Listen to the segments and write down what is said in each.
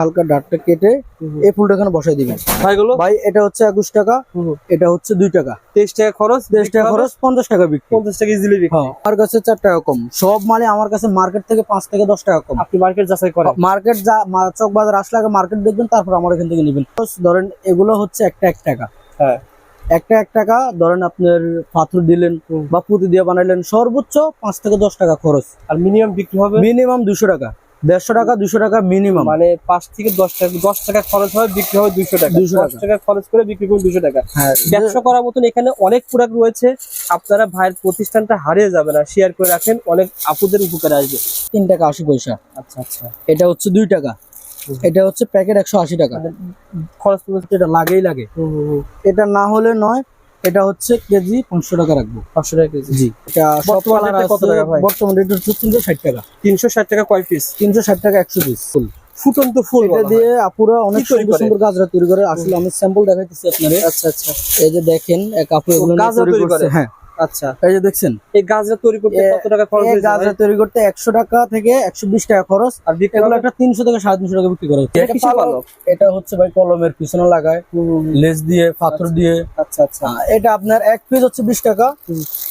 হালকা ডাটটা কেটে এই ফুলটা এখানে বসাই দিবেন। ভাই এটা হচ্ছে একুশ টাকা এটা হচ্ছে দুই টাকা। তেইশ টাকা খরচ দেড় টাকা খরচ পঞ্চাশ টাকা বিক্রি। পঞ্চাশ টাকা ইজিলি বিক্রি। হ্যাঁ আমার কাছে চার টাকা কম। সব মালে আমার কাছে মার্কেট থেকে পাঁচ থেকে দশ টাকা কম। আপনি মার্কেট যাচাই করেন। মার্কেট যা চক বাজার আসলে আগে মার্কেট দেখবেন তারপর আমার এখান থেকে নেবেন। ধরেন এগুলো হচ্ছে একটা এক টাকা। হ্যাঁ। একটা এক টাকা ধরেন আপনার পাথর দিলেন বা পুঁতি দিয়ে বানাইলেন সর্বোচ্চ পাঁচ থেকে দশ টাকা খরচ। আর মিনিমাম বিক্রি হবে? মিনিমাম দুশো টাকা। দেড়শো টাকা দুশো টাকা মিনিমাম মানে পাঁচ থেকে দশ টাকা দশ টাকা খরচ হয় বিক্রি হবে দুইশো টাকা। দুশো দশ টাকা। খরচ করে বিক্রি করুন দুশো টাকা। হ্যাঁ। ব্যবসা করার মতন এখানে অনেক প্রোডাক্ট রয়েছে। আপনারা ভাইয়ের প্রতিষ্ঠানটা হারিয়ে যাবে না। শেয়ার করে রাখেন অনেক আপুদের উপকারে আসবে। তিন টাকা আশি পয়সা। আচ্ছা আচ্ছা। এটা হচ্ছে দুই টাকা। এটা হচ্ছে প্যাকেট একশো আশি টাকা। খরচ পড়বে এটা লাগেই লাগে। এটা না হলে নয় এটা হচ্ছে কেজি পাঁচশো টাকা রাখব। পাঁচশো টাকা কেজি। জি। এটা সব বর্তমান কালার কত টাকা ভাই? বর্তমান রেট হচ্ছে তিনশো ষাট টাকা। তিনশো ষাট টাকা কয় পিস তিনশো ষাট টাকা একশো পিস ফুল। ফুটন্ত ফুল এটা দিয়ে আপুরা অনেক সুন্দর সুন্দর গাজরা তৈরি করে। আসলে আমি স্যাম্পল দেখাইতেছি আপনারা আচ্ছা আচ্ছা। এই যে দেখেন এক আপু এগুলো তৈরি করে? হ্যাঁ। আচ্ছা। এই যে দেখছেন? এই গাছটা তৈরি করতে কত টাকা খরচ হয়েছে গাজরা তৈরি করতে একশো টাকা থেকে একশো বিশ টাকা খরচ। আর বিক্রি একটা তিনশো থেকে সাড়ে তিনশো টাকা বিক্রি করা হচ্ছে। এটা পালক। এটা হচ্ছে ভাই কলমের পিছনে লাগায়। লেজ দিয়ে পাথর দিয়ে। আচ্ছা আচ্ছা। এটা আপনার এক পিস হচ্ছে বিশ টাকা।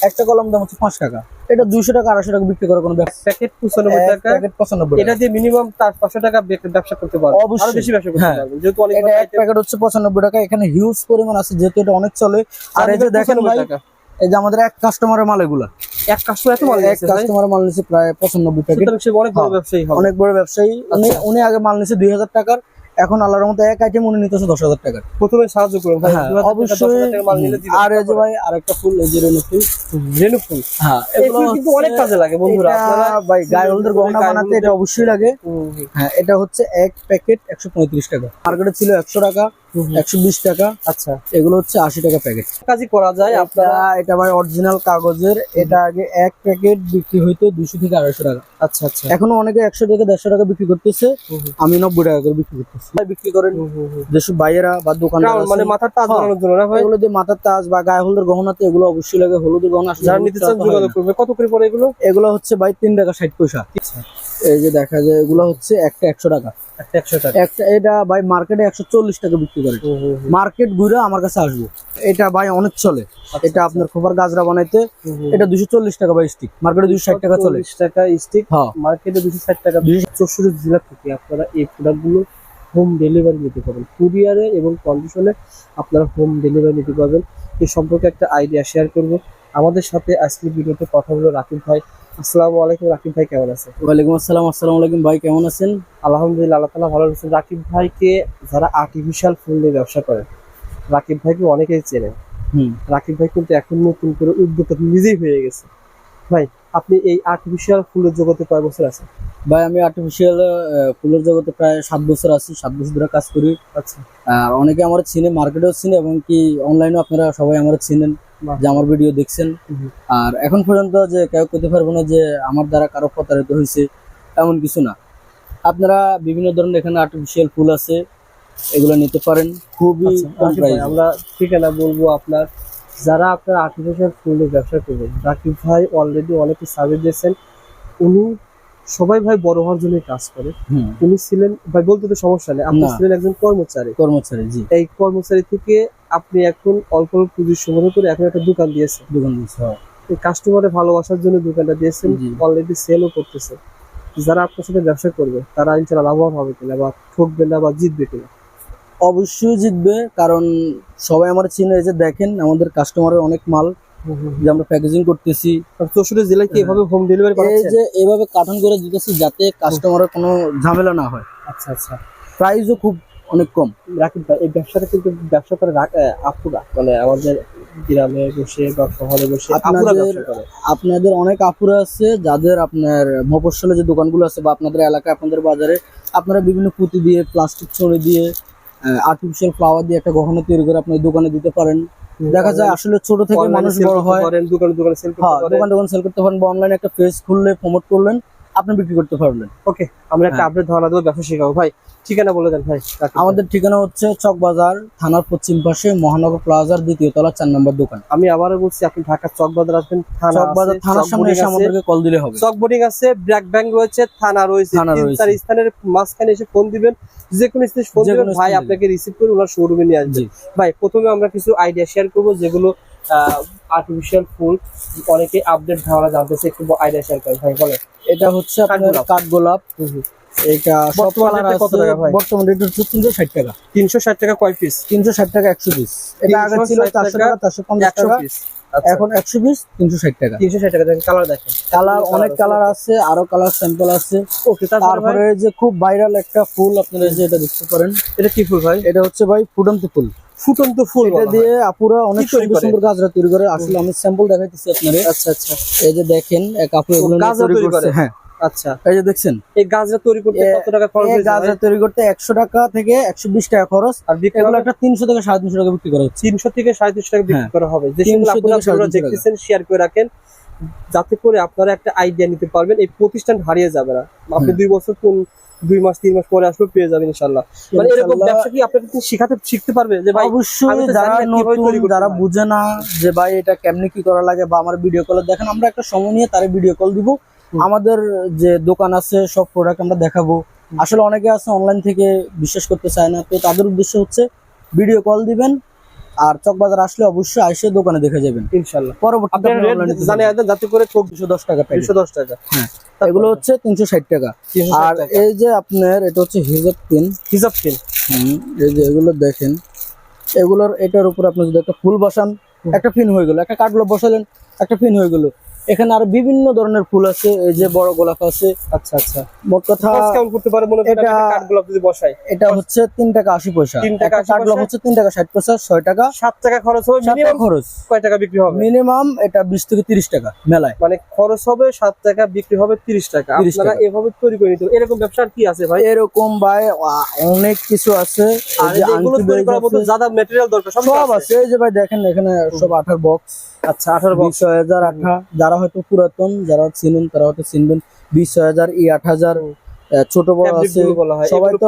একটা কলম দাম হচ্ছে পাঁচ টাকা। এটা দুইশো টাকা আড়াইশো টাকা বিক্রি করে কোনো প্যাকেট পঁচানব্বই টাকা। প্যাকেট পঁচানব্বই এটা দিয়ে মিনিমাম তার পাঁচশো টাকা ব্যবসা করতে পারবে। আরও বেশি ব্যবসা করতে হ্যাঁ। পারবে যেহেতু অনেক প্যাকেট হচ্ছে পঁচানব্বই টাকা। এখানে হিউজ পরিমাণ আছে যেহেতু এটা অনেক চলে। আর এই যে দেখেন ভাই এই যে আমাদের এক কাস্টমারের মাল এগুলা। এক কাস্টমার এত মাল এক কাস্টমারের মাল নিচ্ছে প্রায় পঁচানব্বই প্যাকেট অনেক বড়। ব্যবসায়ী অনেক বড় ব্যবসায়ী। উনি। উনি আগে মাল নিচ্ছে দুই হাজার টাকার। এখন আল্লাহর মতো এক আইটেম উনি নিতেছে দশ হাজার টাকার। প্রথমে সাহায্য করুন ভাই। হ্যাঁ, 2000 টাকা, অবশ্যই। 10,000। আর এই যে ভাই আরেকটা ফুল এই যে রেনু ফুল। রেনু ফুল? হ্যাঁ কিন্তু অনেক কাজে লাগে বন্ধুরা। আপনারা ভাই গায়ে হলুদের গহনা বানাতে এটা অবশ্যই লাগে। হ্যাঁ এটা হচ্ছে এক প্যাকেট একশো পঁয়ত্রিশ টাকা। মার্কেটে ছিল একশো টাকা। হুম, হুম। একশো বিশ টাকা। আচ্ছা। এগুলো হচ্ছে আশি টাকা প্যাকেট। কাজই করা যায় আপনারা? এটা ভাই অরিজিনাল কাগজের। এটা আগে এক প্যাকেট বিক্রি হইতো দুশো থেকে আড়াইশো টাকা। আচ্ছা আচ্ছা। এখনও অনেকে একশো দেড়শো টাকা বিক্রি করতেছে। আমি নব্বই টাকা করে বিক্রি করতেছি। বিক্রি করেন। যেসব ভাইয়েরা বা Crown, মানে মাথার তাজ হ্যাঁ। বানানোর জন্য না ভাই? এগুলো দিয়ে মাথার তাজ বা গায়ে হলুদের গহনাতে এগুলো অবশ্যই লাগে। হলুদের গহনা যারা নিতে ছাড়া চান যোগাযোগ করবে। কত করে পড়ে এগুলো? এগুলো হচ্ছে ভাই তিন টাকা ষাট পয়সা। এই যে দেখা যায় এগুলো হচ্ছে একটা একশো টাকা। একটা এটা ভাই মার্কেটে একশো চল্লিশ টাকা বিক্রি করে। মার্কেট ঘুরে আমার কাছে আসব। এটা ভাই অনেক চলে। এটা আপনার গাজরা বানাইতে। এটা দুশো চল্লিশ টাকা স্টিক মার্কেটে দুশো ষাট টাকা চলে। 40 টাকা স্টিক হ্যাঁ। মার্কেটে দুশো ষাট টাকা। চৌষট্টি জেলা থেকে আপনারা এই প্রোডাক্টগুলো হোম ডেলিভারি নিতে পারবেন। কুরিয়ারে এবং কন্ডিশনে আপনারা হোম ডেলিভারি নিতে পারবেন। এই সম্পর্কে একটা আইডিয়া শেয়ার করব। আমাদের সাথে আজকে ভিডিওতে কথা হলো রাকিব ভাই। আসসালামু আলাইকুম রাকিব ভাই কেমন আছেন? ওয়ালাইকুম আসসালাম আসসালামু আলাইকুম ভাই কেমন আছেন? আলহামদুলিল্লাহ আল্লাহ তালা ভালো রয়েছেন। রাকিব ভাইকে যারা আর্টিফিশিয়াল ফুল নিয়ে ব্যবসা করেন রাকিব ভাইকে অনেকেই চেনেন হুম। রাকিব ভাই কিন্তু এখন নতুন করে উদ্যোক্তা নিজেই হয়ে গেছে। ভাই আপনি এই আর্টিফিশিয়াল ফুলের জগতে কয় বছর আছেন? ভাই আমি আর্টিফিশিয়াল ফুলের জগতে প্রায় সাত বছর আছি সাত বছর ধরে কাজ করি। আচ্ছা। আর অনেকে আমার চিনে মার্কেটেও চিনে এবং কি অনলাইনেও আপনারা সবাই আমার চিনেন। যে আমার ভিডিও দেখছেন। আর এখন পর্যন্ত যে কেউ করতে পারব না যে আমার দ্বারা কারও প্রতারিত হয়েছে এমন কিছু না। আপনারা বিভিন্ন ধরনের এখানে আর্টিফিশিয়াল ফুল আছে এগুলো নিতে পারেন। খুবই আচ্ছা, কম রাকিব প্রাইসে। আমরা ঠিকানা বলব আপনার যারা আপনার আর্টিফিশিয়াল ফুলের ব্যবসা করবেন রাকিব ভাই অলরেডি অনেকে সার্ভিস দিয়েছেন উনি সবাই ভাই বড় হওয়ার জন্য কাজ করে। উনি ছিলেন ভাই বলতে তো সমস্যা নেই আপনি ছিলেন একজন কর্মচারী। কর্মচারী জি। এই কর্মচারী থেকে আপনি এখন অল্প অল্প পুঁজি সংগ্রহ করে এখন একটা দোকান দিয়েছেন। দোকান হ্যাঁ। এই কাস্টমারের ভালোবাসার জন্য দোকানটা দিয়েছেন অলরেডি সেলও করতেছে। যারা আপনার সাথে ব্যবসা করবে তারা ইনশাল্লাহ লাভবান হবে কিনা বা ঠকবে না বা জিতবে কিনা? অবশ্যই জিতবে কারণ সবাই আমার চিনে যে দেখেন আমাদের কাস্টমারের অনেক মাল যে আমরা প্যাকেজিং করতেছি। চৌষট্টি জেলায় কি এভাবে হোম ডেলিভারি এই যে এইভাবে কার্টন করে দিতেছি যাতে কাস্টমারের কোনো ঝামেলা না হয়। আচ্ছা আচ্ছা। প্রাইসও খুব অনেক কম। রাকিব ভাই এই ব্যবসাটা কিন্তু ব্যবসা করে আপুরা। মানে আমাদের গ্রামে বসে বা শহরে বসে আপনাদের- আপনাদের অনেক আপুরা আছে যাদের আপনার মফস্বলে যে দোকানগুলো আছে বা আপনাদের এলাকায় আপনাদের বাজারে আপনারা বিভিন্ন পুঁতি দিয়ে প্লাস্টিক ছড়ে দিয়ে আর্টিফিশিয়াল ফ্লাওয়ার দিয়ে একটা গহনা তৈরি করে আপনি দোকানে দিতে পারেন। দেখা যায় আসলে ছোট থেকে মানুষ বড় হয়। দোকানে দোকানে সেল হ্যাঁ করতে পারেন। দোকান দোকান সেল করতে পারেন বা অনলাইনে একটা পেজ খুললে প্রমোট করলেন আপনি বিক্রি করতে পারবেন ওকে আমরা একটা হ্যাঁ। আপডেট ধারণা দেবো ব্যবসা শিখাবো। ভাই ঠিকানা বলে দেন ভাই আমাদের ঠিকানা হচ্ছে চকবাজার থানার পশ্চিম পাশে মহানগর প্লাজার দ্বিতীয় তলা চার নম্বর দোকান। আমি আবারও বলছি আপনি ঢাকার চকবাজার আসবেন চকবাজার থানার সামনে এসে আমাদেরকে কল দিলে হবে। চক বোর্ডিং আছে ব্র্যাক ব্যাংক রয়েছে থানা রয়েছে। থানা রয়েছে। চার স্থানের মাঝখানে এসে ফোন দিবেন যে কোনো স্থানে ফোন দিবেন ভাই আপনাকে রিসিভ করে ওনার শোরুমে নিয়ে আসবে। ভাই প্রথমে আমরা কিছু আইডিয়া শেয়ার করব যেগুলো আর্টিফিশিয়াল ফুল অনেকে আপডেট ধারণা জানতেছে একটু আইডিয়া শেয়ার করেন ভাই বলে এটা হচ্ছে আপনার কাঠগোলাপ। কাঠগোলাপ এটা সব কালার রেটটা কত টাকা ভাই? বর্তমান রেট হচ্ছে তিনশো ষাট টাকা। তিনশো ষাট টাকা কয় পিস তিনশো ষাট টাকা একশো পিস এটা আগে ছিল 360 চারশো টাকা, টাকা চারশো পঞ্চাশ একশো টাকা। পিস এখন একশো পিস তিনশো ষাট টাকা। তিনশো ষাট টাকা কালার দেখেন। কালার অনেক কালার আছে আরও কালার স্যাম্পল আছে। ওকে তারপরে যে খুব ভাইরাল একটা ফুল আপনারা যে এটা দেখতে পারেন। এটা কি ফুল ভাই? এটা হচ্ছে ভাই ফুটন্ত ফুল। ফুটন্ত ফুল এটা দিয়ে আপুরা অনেক সুন্দর সুন্দর গাছরা তৈরি করে। আসলে আমি স্যাম্পল দেখাইতেছি আপনাদের। আচ্ছা আচ্ছা। এই যে দেখেন এক আপু এগুলো তৈরি করে? হ্যাঁ। আচ্ছা। এই যে দেখছেন? এই গাছটা তৈরি করতে কত টাকা খরচ এই হয়েছে তৈরি করতে একশো টাকা থেকে খরচ। আর বিক্রি একটা থেকে টাকা বিক্রি করা হচ্ছে। তিনশো থেকে সাড়ে তিনশো টাকা বিক্রি হ্যাঁ। করা হবে। যে 300 সকল থেকে আপনারা সাড়ে ভিডিওটা তিনশো টাকা। দেখতেছেন শেয়ার করে রাখেন যাতে করে আপনারা একটা আইডিয়া নিতে পারবেন এই প্রতিষ্ঠান হারিয়ে যাবে না। আপনি দুই বছর কোন দুই মাস তিন মাস পরে আসলে পেয়ে যাবেন ইনশাল্লাহ মানে এরকম ব্যবসা কি আপনাকে শিখাতে শিখতে পারবে? যে ভাই অবশ্যই যারা নতুন যারা বুঝে না যে ভাই এটা কেমনে কি করা লাগে বা আমার ভিডিও কলে দেখেন আমরা একটা সময় নিয়ে তারে ভিডিও কল দিব। আমাদের যে দোকান আছে সব প্রোডাক্ট আমরা দেখাবো। আসলে অনেকে আছে অনলাইন থেকে বিশ্বাস করতে চায় না। তো তাদের উদ্দেশ্য হচ্ছে ভিডিও কল দিবেন আর চকবাজার আসলে অবশ্যই আসে দোকানে দেখে যাবেন। ইনশাল্লাহ। যাতে করে চোখ দুশো দশ টাকা দুশো দশ টাকা। হ্যাঁ। এগুলো হচ্ছে তিনশো ষাট টাকা। আর এই যে আপনার এটা হচ্ছে হিজাব পিন হিসাব কিন হুম, এই যে এগুলো দেখেন। এগুলোর এটার উপর আপনি যদি একটা ফুল বসান একটা পিন হয়ে গেল। একটা কাঠগোলাপ বসালেন একটা পিন হয়ে গেল। এখানে আর বিভিন্ন ধরনের ফুল আছে এই যে বড় গোলাপ আছে। আচ্ছা আচ্ছা। মোট কথা কেমন করতে পারে মনে এটা- কাঠ গোলাপ যদি বসাই এটা হচ্ছে তিন টাকা আশি পয়সা। তিন টাকা একটা 80 কাঠগোলাপ পয়সা? হচ্ছে তিন টাকা ষাট পয়সা ছয় টাকা। সাত টাকা খরচ হবে মিনিমাম খরচ। কয় টাকা বিক্রি হবে? মিনিমাম এটা বিশ থেকে তিরিশ টাকা মেলায়। মানে খরচ হবে সাত টাকা বিক্রি হবে তিরিশ টাকা। আপনারা এভাবে তৈরি করে নিতে এরকম ব্যবসা কি আছে ভাই? এরকম ভাই অনেক কিছু আছে। আর যে এগুলো তৈরি করার মতো আছে। যাদা মেটেরিয়াল দরকার সব আছে? এই যে ভাই দেখেন এখানে সব আঠার বক্স আচ্ছা আঠারো বক্স ছয় হাজার আঠা। যারা হয়তো পুরাতন যারা চিনেন তারা হয়তো চিনবেন। বিশ ছয় হাজার ই আট হাজার ছোট বড় আছে। হয় সবাই তো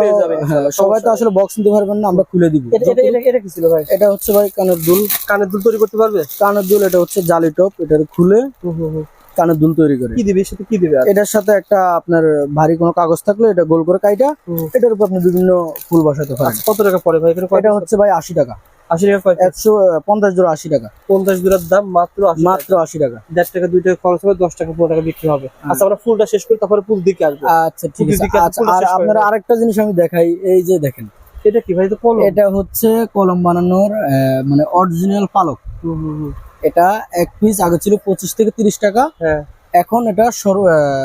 সবাই তো আসলে বক্স নিতে পারবেন না আমরা খুলে দিব। এটা এটা এটা- এটা কি ছিল ভাই? এটা হচ্ছে ভাই কানের দুল। কানের দুল তৈরি করতে পারবে? কানের দুল এটা হচ্ছে জালি টপ এটা খুলে কানের দুল তৈরি করে। কি দিবে? সাথে কি দিবে এটার সাথে একটা আপনার ভারী কোনো কাগজ থাকলে এটা গোল করে কাইটা এটার উপর আপনি বিভিন্ন ফুল বসাতে পারেন। আচ্ছা, কত টাকা পড়ে ভাই? এটা হচ্ছে ভাই আশি টাকা। আশি টাকা একশো পঞ্চাশ জোড়া আশি টাকা। পঞ্চাশ দুরার দাম মাত্র মাত্র আশি টাকা। দেড় টাকা দুই টাকা খরচ হবে দশ টাকা পনেরো টাকা বিক্রি হবে। আচ্ছা আমরা ফুলটা শেষ করি তারপরে ফুল দিকে আসব। আচ্ছা ঠিক আছে। আচ্ছা আর আপনার। আরেকটা জিনিস আমি দেখাই এই যে দেখেন। এটা কি ভাই? তো কলম? এটা হচ্ছে কলম বানানোর মানে অরিজিনাল পালক। এটা এক পিস আগে ছিল পঁচিশ থেকে তিরিশ টাকা। হ্যাঁ। এখন এটা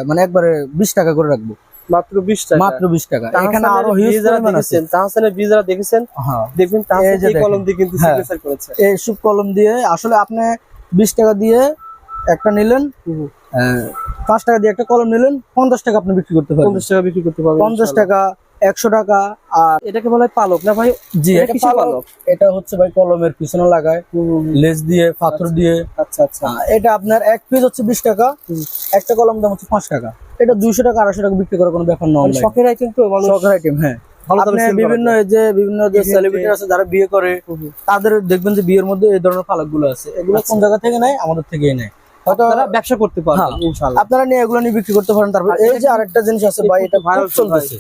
মানে একবারে বিশ টাকা করে রাখব। মাত্র বিশ টাকা। মাত্র বিশ টাকা। এখানে আরও হিউজ পরিমাণ আছে। দেখেছেন তাহসানের বীজ দেখেছেন? হ্যাঁ। দেখবেন তাহসান এই কলম দিয়ে কিন্তু হ্যাঁ। সিগনেচার করেছে। এইসব কলম দিয়ে আসলে আপনি বিশ টাকা দিয়ে একটা নিলেন পাঁচ টাকা দিয়ে একটা কলম নিলেন পঞ্চাশ টাকা আপনি বিক্রি করতে পারবেন। পঞ্চাশ টাকা বিক্রি করতে পারবেন পঞ্চাশ টাকা একশো টাকা আর এটাকে বলা পালক না ভাই? জি এটা পালক। এটা হচ্ছে ভাই কলমের পিছনে লাগায় লেজ দিয়ে পাথর দিয়ে। আচ্ছা আচ্ছা। এটা আপনার এক পিস হচ্ছে বিশ টাকা একটা কলম দাম হচ্ছে পাঁচ টাকা। এটা দুইশো টাকা আড়াইশো টাকা বিক্রি করার কোনো ব্যাপার না মানে শখের আইটেম তো শখের আইটেম হ্যাঁ। বিভিন্ন এই যে বিভিন্ন যে সেলিব্রিটি আছে যারা বিয়ে করে। তাদের দেখবেন যে বিয়ের মধ্যে এই ধরনের পালকগুলো আছে। এগুলো কোন জায়গা থেকে নেয়? আমাদের থেকেই নেয়। আপনারা ব্যবসা করতে পারবেন হ্যাঁ। ইনশাআল্লাহ। আপনারা নিয়ে এগুলো নিয়ে বিক্রি করতে পারেন তারপর এই যে আরেকটা জিনিস আছে ভাই এটা viral খুব ভাই। চলতেছে।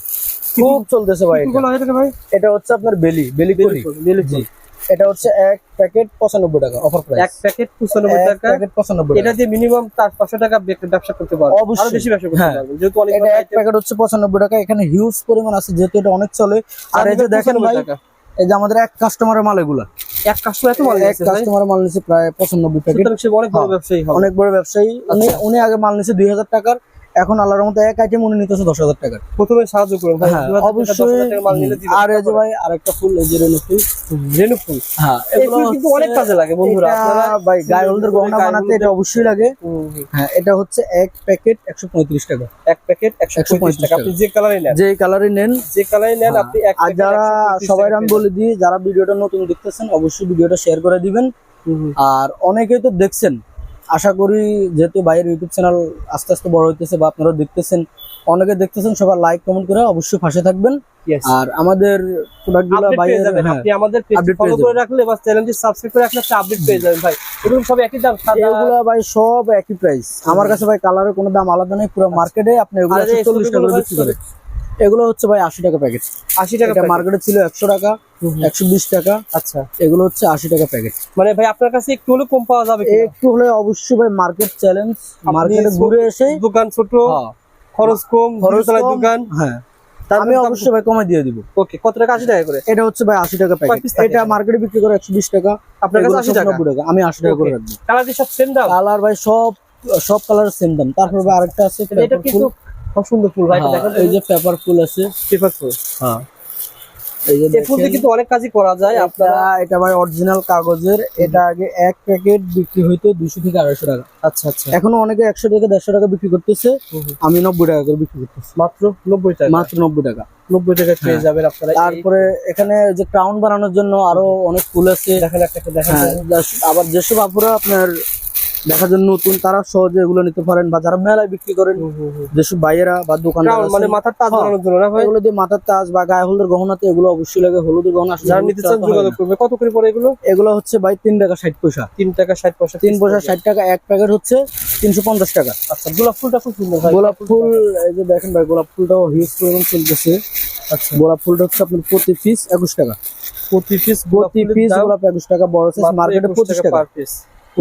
খুব চলতেছে ভাই এটা। হচ্ছে আপনার বেলি বেলি করি বেলি জি। এটা হচ্ছে এক প্যাকেট পঁচানব্বই টাকা অফার এক প্যাকেট পঁচানব্বই টাকা। প্যাকেট পঁচানব্বই এটা দিয়ে মিনিমাম চার পাঁচশো টাকা ব্যবসা করতে পারবেন অবশ্যই। বেশি ব্যবসা করতে হ্যাঁ। যেহেতু অনেক এক প্যাকেট হচ্ছে পঁচানব্বই টাকা এখানে হিউজ পরিমাণ আছে যেহেতু এটা অনেক চলে। আর এই যে দেখেন ভাই এই যে আমাদের এক কাস্টমারের মাল এগুলা। এক কাস্টমার এত মাল এক কাস্টমারের মাল নিচ্ছে প্রায় পঁচানব্বই প্যাকেট সুতরাং অনেক বড়। ব্যবসায়ী অনেক বড় ব্যবসায়ী। উনি। উনি আগে মাল নিচ্ছে দুই হাজার টাকার। এখন আল্লাহর মতো এক আইটেম উনি নিতেছে দশ হাজার টাকার। প্রথমে সাহায্য করুন হ্যাঁ, 2000 টাকা, অবশ্যই 10,000 টাকা মাল আর এই যে ভাই আরেকটা ফুল এই যে রেনু ফুল। রেনু ফুল? হ্যাঁ কিন্তু অনেক কাজে লাগে বন্ধুরা আপনারা ভাই গায়ে হলুদের গহনা বানাতে এটা অবশ্যই লাগে। হ্যাঁ এটা হচ্ছে এক প্যাকেট একশো পঁয়ত্রিশ টাকা। এক প্যাকেট একশো পঁয়ত্রিশ টাকা আপনি যে কালারই নেন। যে কালারই নেন যে কালারই নেন। আপনি এক আর যারা সবাই টাকা আমি বলে দিই যারা ভিডিওটা নতুন দেখতেছেন অবশ্যই ভিডিওটা শেয়ার করে দিবেন। আর অনেকেই তো দেখছেন আশা করি যেহেতু ভাইয়ের ইউটিউব চ্যানেল আস্তে আস্তে বড় হইতেছে বা আপনারা দেখতেছেন অনেকে দেখতেছেন সবাই লাইক কমেন্ট করে অবশ্যই পাশে থাকবেন। আর আমাদের প্রোডাক্টগুলো পেয়ে যাবেন। হ্যাঁ, আপনি আমাদের পেজ ফলো করে রাখলে বা চ্যানেলটি সাবস্ক্রাইব করে রাখলে আপনি আপডেট পেয়ে যাবেন ভাই। এগুলো সব একই দাম এগুলো ভাই সব একই প্রাইস আমার কাছে ভাই কালারের কোনো দাম আলাদা নেই পুরো মার্কেটে আপনি এগুলো আর এই চল্লিশ টাকা করে বিক্রি করে এগুলো হচ্ছে ভাই আশি টাকা প্যাকেট আশি টাকা মার্কেটে ছিল একশো টাকা। একশো বিশ টাকা। আচ্ছা। এগুলো হচ্ছে আশি টাকা প্যাকেট মানে ভাই আপনার কাছে একটু হলে কম পাওয়া যাবে একটু হলে অবশ্যই ভাই মার্কেট চ্যালেঞ্জ মার্কেটে ঘুরে এসে দোকান ছোট হ্যাঁ, খরচ কম দোকান। হ্যাঁ। তার আমি অবশ্যই ভাই কমে দিয়ে দিব। ওকে কত টাকা? আশি টাকা করে? এটা হচ্ছে ভাই আশি টাকা প্যাকেট এটা মার্কেটে বিক্রি করে একশো বিশ টাকা। আপনার কাছে আশি টাকা? 90 টাকা। আমি আশি টাকা করে Okay. রাখব। কালার কি সব সেম দাম? কালার ভাই সব সব কালার সেম দাম। তারপর ভাই আরেকটা আছে এটা কিন্তু খুব সুন্দর ফুল ভাই হ্যাঁ, দেখেন এই যে পেপার ফুল আছে। Paper full? হ্যাঁ। এই যে ফুল কিন্তু অনেক কাজই করা যায় এটা আপনারা এটা ভাই অরিজিনাল কাগজের। এটা আগে এক প্যাকেট বিক্রি হইতো দুশো থেকে আড়াইশো টাকা। আচ্ছা আচ্ছা। এখনও অনেকে একশো দেড়শো টাকা বিক্রি করতেছে। আমি নব্বই টাকা করে বিক্রি করতেছি। মাত্র নব্বই টাকা? মাত্র নব্বই টাকা। নব্বই টাকা পেয়ে হ্যাঁ। যাবেন আপনারা। তারপরে এখানে যে ক্রাউন বানানোর জন্য আরও অনেক ফুল আছে। দেখেন একটা দেখেন। হ্যাঁ আবার যেসব আপুরা আপনার দেখার জন্য নতুন তারা সহজে এগুলো নিতে পারেন বা যারা মেলায় বিক্রি করেন। যেসব ভাইয়েরা বা Crown মানে মাথার তাজ হ্যাঁ। বানানোর জন্য না এগুলো দিয়ে মাথার তাজ বা গায়ে হলুদের গহনাতে এগুলো অবশ্যই লাগে হলুদের গহনা যারা নিতে চান যোগাযোগ করবে। কত করে পড়ে এগুলো? এগুলো হচ্ছে ভাই তিন টাকা ষাট পয়সা। তিন টাকা ষাট পয়সা তিন পয়সা ষাট টাকা এক প্যাকেট হচ্ছে তিনশো পঞ্চাশ টাকা। আচ্ছা গোলাপ ফুলটা খুব সুন্দর গোলাপ ফুল এই যে দেখেন ভাই গোলাপ ফুলটাও হিউজ পরিমাণ চলতেছে। আচ্ছা। গোলাপ ফুলটা হচ্ছে আপনার প্রতি পিস একুশ টাকা। প্রতি পিস প্রতি পিস গোলাপ একুশ টাকা বড় সাইজ মার্কেটে পঁচিশ টাকা। পার পিস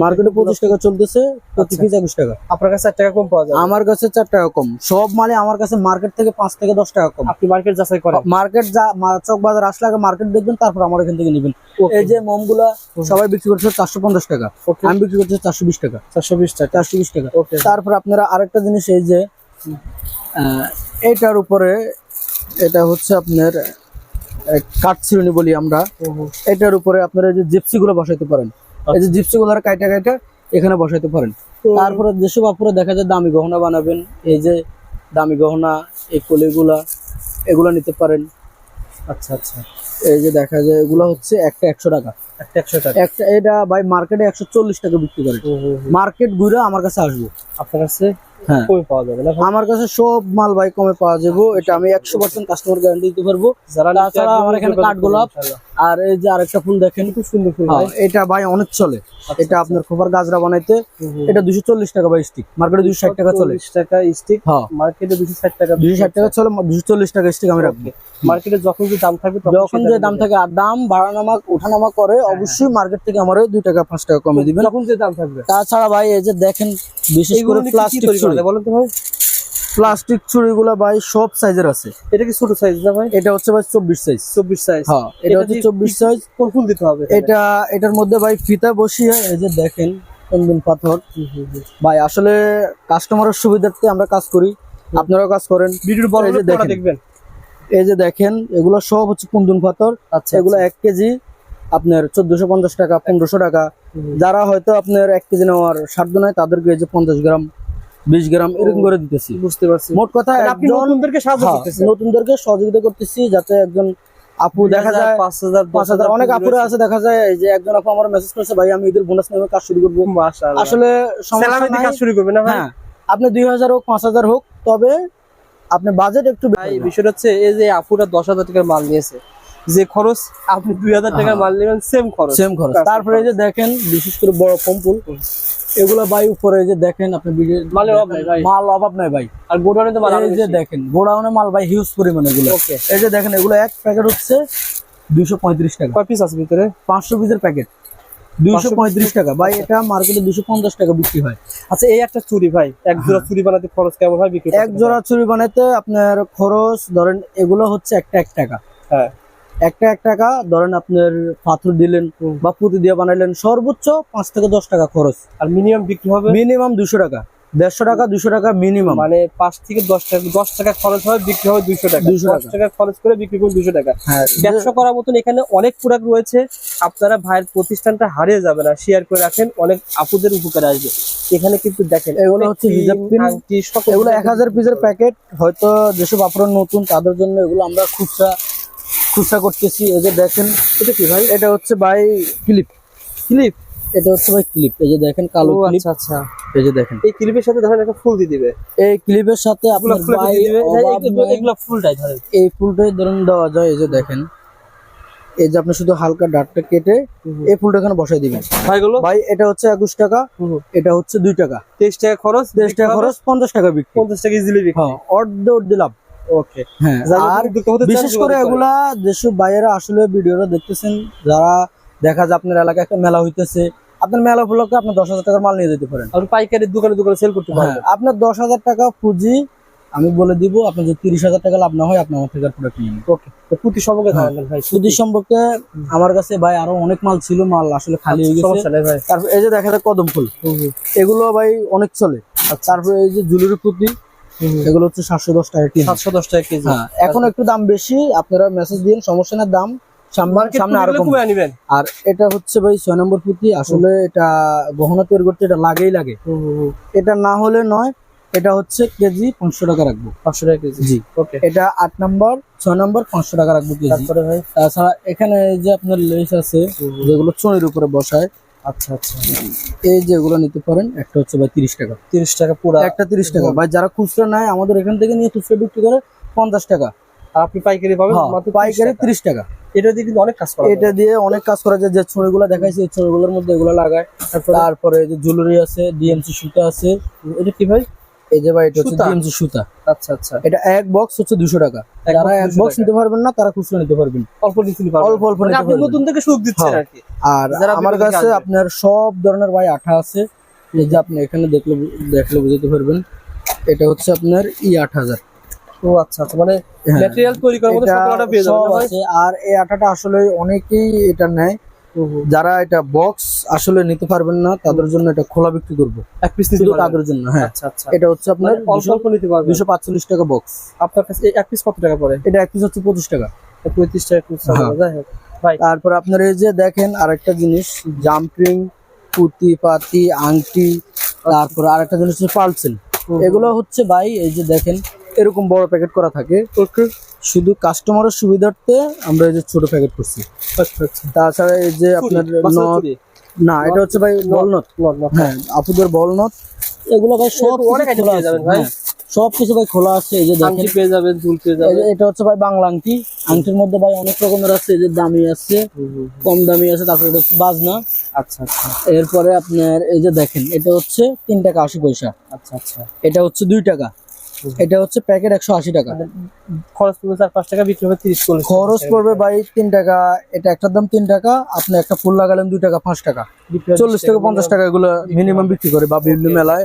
মার্কেটে পঁচিশ টাকা চলতেছে প্রতি আচ্ছা। পিস একুশ টাকা। আপনার কাছে চার টাকা কম পাওয়া যাবে? আমার কাছে চার টাকা কম। সব মানে আমার কাছে মার্কেট থেকে পাঁচ থেকে দশ টাকা কম। আপনি মার্কেট যাচাই করেন। মার্কেট যা চক বাজার আসলে আগে মার্কেট দেখবেন তারপর আমার এখান থেকে নেবেন. এই যে মোমগুলা সবাই বিক্রি করছে চারশো পঞ্চাশ টাকা। আমি বিক্রি করছি চারশো বিশ টাকা। চারশো বিশ টাকা। চারশো বিশ টাকা। তারপর আপনারা আরেকটা জিনিস এই যে এটার উপরে এটা হচ্ছে আপনার কাঠ বলি আমরা। এটার উপরে আপনারা যে জিপসি গুলো বসাইতে পারেন। এই যে জিপসি গুলো কাইটা কাইটা এখানে বসাইতে পারেন। তারপরে যেসব আপুরা দেখা যায় দামি গহনা বানাবেন এই যে দামি গহনা এই কলিগুলা এগুলা নিতে পারেন। আচ্ছা আচ্ছা। এই যে দেখা যায় এগুলো হচ্ছে একটা একশো টাকা। একটা একশো টাকা। একটা এটা ভাই মার্কেটে একশো চল্লিশ টাকা বিক্রি করে। মার্কেট ঘুরে আমার কাছে আসব। আপনার কাছে কমে পাওয়া যাবে। না আমার কাছে সব মাল ভাই কমে পাওয়া যাব। এটা আমি একশো পার্সেন্ট কাস্টমার গ্যারান্টি দিতে পারব। যারা তাছাড়া আমার এখানে করবেন ইনশাআল্লাহ। আর এই যে আরেকটা ফুল দেখেন। খুব সুন্দর ফুল হ্যাঁ, এটা ভাই অনেক চলে। এটা আপনার খোপার গাজরা বানাইতে। এটা দুশো চল্লিশ টাকা স্টিক মার্কেটে দুশো ষাট টাকা চলে। টাকা স্টিক হ্যাঁ। মার্কেটে দুশো ষাট টাকা দুশো ষাট টাকা চলে দুশো চল্লিশ টাকা স্টিক আমি রাখব। মার্কেটে যখন যে দাম থাকবে যখন যে দাম থাকে আর দাম বাড়ানামা ওঠানামা করে অবশ্যই মার্কেট থেকে আমার দুই টাকা পাঁচ টাকা কমে দিবেন। যে দাম থাকবে। তাছাড়া ভাই এই যে দেখেন বিশেষ করে প্লাস্টিক যায় বলেন তো ভাই। প্লাস্টিক ছুরিগুলো ভাই সব সাইজের আছে। এটা কি ছোট সাইজ না ভাই? এটা হচ্ছে ভাই চব্বিশ সাইজ চব্বিশ সাইজ হ্যাঁ এটা হচ্ছে চব্বিশ সাইজ কোন ফুল দিতে হবে এটা এটার মধ্যে ভাই ফিতা বসিয়ে এই যে দেখেন পাথর। ভাই আসলে কাস্টমারের সুবিধার্থে আমরা কাজ করি। আপনারাও কাজ করেন। ভিডিওর বড়। দেখবেন। এই যে দেখেন এগুলো সব হচ্ছে কুন্দন পাথর। আচ্ছা এগুলো এক কেজি আপনার চোদ্দশো পঞ্চাশ টাকা পনেরোশো টাকা। যারা হয়তো আপনার এক কেজি নেওয়ার সাধ্য নয় তাদেরকে এই যে পঞ্চাশ গ্রাম বিশ গ্রাম এরকম করে দিতেছি। বুঝতে পারছি। মোট কথা আপনি নতুনদেরকে সাহায্য হ্যাঁ, করতেছেন। নতুনদেরকে সহযোগিতা করতেছি যাতে একজন আপু দেখা যায় পাঁচ হাজার পাঁচ হাজার অনেক আপুরা আছে দেখা যায় যে একজন আপু আমার মেসেজ করেছে ভাই আমি ঈদের বোনাস নিয়ে কাজ শুরু করব। মাশাআল্লাহ। আসলে সেলামি দিয়ে কাজ শুরু করবে না ভাই? হ্যাঁ আপনি দুই হাজার হোক পাঁচ হাজার হোক তবে আপনি বাজেট একটু ভাই বিষয়টা হচ্ছে এই যে আপুরা দশ হাজার টাকার মাল নিয়েছে যে খরচ আপনি দুই হাজার টাকা হ্যাঁ। মাল নেবেন সেম খরচ। সেম খরচ। তারপরে যে দেখেন বিশেষ করে বড় পম্পুল এগুলা ভাই উপরে যে দেখেন আপনি মালের অভাব নাই ভাই। মাল অভাব নাই ভাই। আর গোডাউনে তো মাল এই যে দেখেন গোডাউনে মাল ভাই হিউজ পরিমাণে এগুলো। এই যে দেখেন এগুলো এক প্যাকেট হচ্ছে দুইশো পঁয়ত্রিশ টাকা। কয় পিস আছে ভিতরে? পাঁচশো পিসের প্যাকেট দুইশো পঁয়ত্রিশ টাকা। ভাই এটা মার্কেটে দুশো পঞ্চাশ টাকা বিক্রি হয়। আচ্ছা এই একটা চুরি ভাই। এক জোড়া চুরি বানাতে খরচ কেমন হয় বিক্রি এক জোড়া চুরি বানাইতে আপনার খরচ ধরেন এগুলো হচ্ছে একটা এক টাকা। হ্যাঁ। একটা এক টাকা ধরেন আপনার পাথর দিলেন বা পুঁতি দিয়ে বানাইলেন সর্বোচ্চ পাঁচ থেকে দশ টাকা খরচ। আর মিনিমাম বিক্রি হবে? মিনিমাম দুশো টাকা। দেড়শো টাকা দুশো টাকা মিনিমাম। মানে পাঁচ থেকে দশ টাকা দশ টাকা খরচ হয় বিক্রি হয় দুইশো টাকা। 200 দশ টাকা। খরচ করে বিক্রি করুন দুশো টাকা। হ্যাঁ। ব্যবসা করার মতন এখানে অনেক প্রোডাক্ট রয়েছে। আপনারা ভাইয়ের প্রতিষ্ঠানটা হারিয়ে যাবে না। শেয়ার করে রাখেন অনেক আপুদের উপকারে আসবে। এখানে কিন্তু দেখেন এগুলো হচ্ছে হিজাব এগুলো এক হাজার পিসের প্যাকেট হয়তো যেসব আপনারা নতুন তাদের জন্য এগুলো আমরা খুচরা খুচরা করতেছি। এই যে দেখেন এটা কি ভাই? এটা হচ্ছে ভাই ক্লিপ। ক্লিপ? এটা হচ্ছে ভাই ক্লিপ। এই যে দেখেন কালো ক্লিপ। আচ্ছা আচ্ছা। এই যে দেখেন। এই ক্লিপের সাথে ধরেন একটা ফুল দিয়ে দিবে। এই ক্লিপের সাথে আপনার ভাই এগুলো ফুলটাই ধরেন। এই ফুলটাই ধরুন দেওয়া যায় এই যে দেখেন। এই যে আপনি শুধু হালকা ডাটটা কেটে এই ফুলটা এখানে বসাই দিবেন। ভাই গুলো ভাই এটা হচ্ছে একুশ টাকা এটা হচ্ছে দুই টাকা। তেইশ টাকা খরচ তেইশ টাকা খরচ পঞ্চাশ টাকা বিক্রি। পঞ্চাশ টাকা ইজিলি বিক্রি। হ্যাঁ অর্ধ অর্ধ লাভ। ওকে হ্যাঁ আর বিশেষ করে এগুলা যেসব বাইরেরা আসলে ভিডিওটা দেখতেছেন যারা দেখা যায় আপনার এলাকায় একটা মেলা হইতেছে আপনার মেলা উপলক্ষে আপনি দশ হাজার টাকার মাল নিয়ে যেতে পারেন। আপনি পাইকারি দোকানে দোকানে সেল করতে হ্যাঁ পারবেন আপনার দশ হাজার টাকা পুঁজি আমি বলে দিব আপনার যদি তিরিশ হাজার টাকা লাভ না হয় আপনি আমার থেকে প্রোডাক্ট নিয়ে ওকে তো সম্পর্কে হ্যাঁ। ভাই পুঁজি সম্পর্কে আমার কাছে ভাই আরও অনেক মাল ছিল মাল আসলে খালি হয়ে গেছে। তারপর এই যে দেখা যায় কদম ফুল এগুলো ভাই অনেক চলে। আর তারপরে এই যে জুলুরি পুঁতি এগুলো হচ্ছে সাতশো দশ টাকা কেজি। সাতশো দশ টাকা কেজি। হ্যাঁ এখন একটু দাম বেশি আপনারা মেসেজ দিন সমস্যা না দাম সামনে আরও কমে আনিবেন। আর এটা হচ্ছে ভাই ছয় নম্বর পুঁতি আসলে এটা গহনা তৈরি করতে এটা লাগেই লাগে। এটা না হলে নয় এটা হচ্ছে কেজি পাঁচশো টাকা রাখব। পাঁচশো টাকা কেজি। জি। ওকে এটা আট নম্বর ছয় নম্বর পাঁচশো টাকা রাখব কেজি। তারপরে ভাই? তাছাড়া এখানে যে আপনার লেস আছে যেগুলো চুনির উপরে বসায় আচ্ছা আচ্ছা। এই যেগুলো নিতে পারেন একটা হচ্ছে ভাই তিরিশ টাকা। তিরিশ টাকা পুরা। একটা তিরিশ টাকা। ভাই যারা খুচরা নেয় আমাদের এখান থেকে নিয়ে খুচরা বিক্রি করে পঞ্চাশ টাকা। আর আপনি পাইকারি পাবেন হ্যাঁ, মাত্র পাইকারি তিরিশ টাকা। এটা দিয়ে কিন্তু অনেক কাজ করা এটা দিয়ে অনেক কাজ করা যায়। যে ছড়িগুলো দেখাইছি এই ছড়িগুলোর মধ্যে এগুলো লাগায়। তারপরে তারপরে যে জুয়েলারি আছে ডিএমসি সুতা আছে। এটা কি ভাই? এই যে ভাই এটা হচ্ছে সুতা? সুতা। আচ্ছা আচ্ছা। এটা এক বক্স হচ্ছে দুশো টাকা। যারা এক বক্স নিতে পারবেন না তারা খুচরা নিতে পারবেন। অল্প নিতে পারবেন। অল্প অল্প মানে নিতে পারবেন। নতুন থেকে সুখ দিচ্ছেন হ্যাঁ। আর কি। আর আমার কাছে আপনার সব ধরনের ভাই আঠা আছে। এই যে আপনি এখানে দেখলে দেখলে বুঝতে পারবেন। এটা হচ্ছে আপনার ই আট হাজার ও আচ্ছা আচ্ছা। মানে। ম্যাটেরিয়াল তৈরি করার মতো পেয়ে যাবেন সব আর এই আঠাটা আসলে অনেকেই এটা নেয়। যারা এটা বক্স আসলে নিতে পারবেন না তাদের জন্য এটা খোলা বিক্রি করব। এক পিস শুধু তাদের জন্য হ্যাঁ। আচ্ছা আচ্ছা। এটা হচ্ছে আপনার মানে অল্প অল্প নিতে পারবেন? দুশো পাঁচচল্লিশ টাকা বক্স আপনার কাছে এক পিস কত টাকা পড়ে? এটা এক পিস হচ্ছে পঁচিশ টাকা। পঁয়ত্রিশ টাকা হ্যাঁ। যাই হোক তারপর আপনার এই যে দেখেন আরেকটা জিনিস জাম্পিং পুঁতি পাতি আংটি তারপর আরেকটা জিনিস হচ্ছে পালসেল। এগুলো হচ্ছে ভাই এই যে দেখেন এরকম বড় প্যাকেট করা থাকে। শুধু কাস্টমারের সুবিধার্থে আমরা এই যে ছোট প্যাকেট করছি। আচ্ছা আচ্ছা। তাছাড়া এই যে আপনার না এটা হচ্ছে ভাই বল নথ হ্যাঁ আপুদের বল নথ এগুলো ভাই সব অনেক খোলা পেয়ে যাবেন ভাই। হ্যাঁ, সব কিছু ভাই খোলা আছে এই যে আংটি পেয়ে যাবেন দুল পেয়ে যাবেন। এটা হচ্ছে ভাই বাংলা আংটি। আংটির মধ্যে ভাই অনেক রকমের আছে এই যে দামি আছে কম দামি আছে তারপরে এটা হচ্ছে বাজনা। আচ্ছা আচ্ছা। এরপরে আপনার এই যে দেখেন এটা হচ্ছে তিন টাকা আশি পয়সা। আচ্ছা আচ্ছা। এটা হচ্ছে দুই টাকা। এটা হচ্ছে প্যাকেট একশো আশি টাকা। খরচ পড়বে চার পাঁচ টাকা বিক্রি হবে তিরিশ খরচ পড়বে ভাই তিন টাকা এটা একটার দাম তিন টাকা আপনি একটা ফুল লাগালেন দুই টাকা পাঁচ টাকা। চল্লিশ থেকে পঞ্চাশ টাকা এগুলো মিনিমাম বিক্রি করে বা বিভিন্ন মেলায়।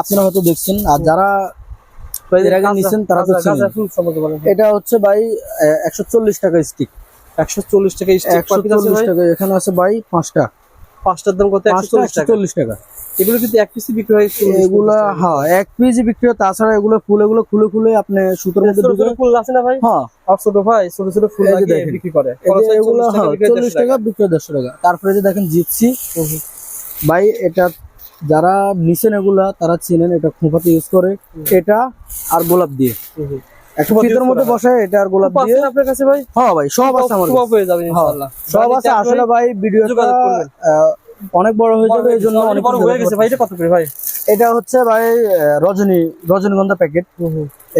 আপনারা হয়তো দেখছেন আর যারা তারা তো এটা হচ্ছে ভাই একশো চল্লিশ টাকা স্টিক একশো চল্লিশ টাকা একশো চল্লিশ টাকা এখানে আছে ভাই পাঁচটা। পাঁচটার দাম কত? একশো চল্লিশ টাকা। এগুলো কিন্তু এক পিসি বিক্রি হয় এগুলা হ্যাঁ এক পিজি বিক্রি হয় তাছাড়া এগুলো ফুল এগুলো খুলে খুলে আপনি সুতোর মধ্যে ছোট ফুল আছে না ভাই? হ্যাঁ। আর ছোট ভাই ছোট ছোট ফুল লাগিয়ে। বিক্রি করে। হয় এগুলো হ্যাঁ চল্লিশ টাকা বিক্রি হয় দেড়শো টাকা। তারপরে যে দেখেন জিপসি। ভাই এটা যারা নিছেন এগুলা তারা চিনেন এটা খোঁপাতে ইউজ করে। এটা আর গোলাপ দিয়ে। মধ্যে বসে এটা আর গোলাপ দিয়ে? আপনার কাছে ভাই? হ্যাঁ ভাই সব আছে আমার খুব হয়ে যাবে ইনশাআল্লাহ। সব আছে আসলে ভাই ভিডিওটা যোগাযোগ করবেন। অনেক বড় হয়ে যাবে এই জন্য অনেক বড় হয়ে গেছে ভাই এটা কত করে ভাই? এটা হচ্ছে ভাই রজনী রজনীগন্ধা প্যাকেট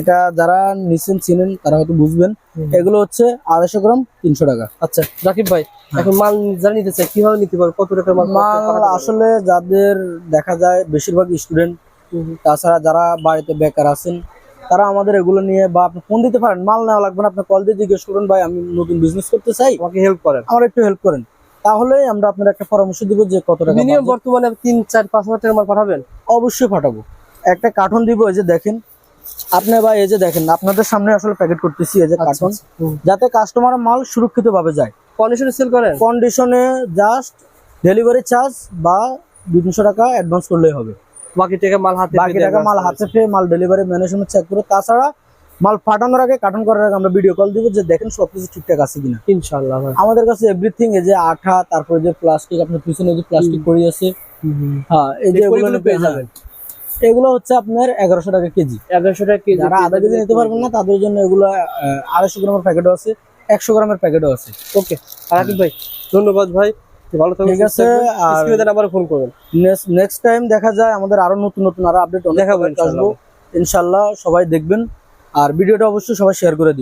এটা যারা নিছেন চিনেন তারা হয়তো বুঝবেন। এগুলো হচ্ছে আড়াইশো গ্রাম তিনশো টাকা। আচ্ছা জাকিব ভাই এখন মাল যারা নিতে চায় কীভাবে নিতে পারবে? কত টাকার মাল মাল আসলে যাদের দেখা যায় বেশিরভাগ স্টুডেন্ট তাছাড়া যারা বাড়িতে বেকার আছেন তারা আমাদের এগুলো নিয়ে বা আপনি ফোন দিতে পারেন মাল নেওয়া লাগবে না আপনি কল দিয়ে জিজ্ঞেস করুন ভাই আমি নতুন বিজনেস করতে চাই আমাকে হেল্প করেন। আমার একটু হেল্প করেন। তাহলে আমরা আপনার একটা পরামর্শ দিব যে কত টাকা মিনিমাম বর্তমানে তিন চার পাঁচ হাজার টাকার মাল পাঠাবেন? অবশ্যই পাঠাবো। একটা কার্টন দিব এই যে দেখেন। আপনি ভাই এই যে দেখেন আপনাদের সামনে আসলে প্যাকেট করতেছি এই যে আচ্ছা, কার্টন যাতে কাস্টমার মাল সুরক্ষিত ভাবে যায়। কন্ডিশনে সেল করেন? কন্ডিশনে জাস্ট ডেলিভারি চার্জ বা তিনশো টাকা অ্যাডভান্স করলেই হবে। বাকি টাকা মাল হাতে বাকি টাকা মাল হাতে পেয়ে মাল ডেলিভারি ম্যানেজমেন্ট চেক করে তাছাড়া মাল ফাটানোর আগে কার্টন করার আগে আমরা ভিডিও কল দিব যে দেখেন সবকিছু ঠিকঠাক আছে কিনা। ইনশাআল্লাহ ভাই। আমাদের কাছে এভরিথিং এই যে আঠা তারপরে যে প্লাস্টিক আপনার পিছনে যে প্লাস্টিক পড়ে আছে হ্যাঁ এই যে এগুলো পেয়ে হ্যাঁ, যাবেন। এগুলো হচ্ছে আপনার এগারোশো টাকা কেজি। এগারোশো টাকা কেজি যারা আধা কেজি নিতে পারবেন না তাদের জন্য এগুলো আড়াইশো গ্রামের প্যাকেটও আছে একশো গ্রামের প্যাকেটও আছে। ওকে রাকিব ভাই ধন্যবাদ ভাই। ভালো থাকবেন ঠিক আছে, আর- স্ক্রিনে ফোন করবেন। নেক্সট টাইম দেখা যায় আমাদের আরও নতুন নতুন আরও আপডেট দেখাবো। ইনশাল্লাহ। সবাই দেখবেন আর ভিডিওটা অবশ্যই সবাই শেয়ার করে দিন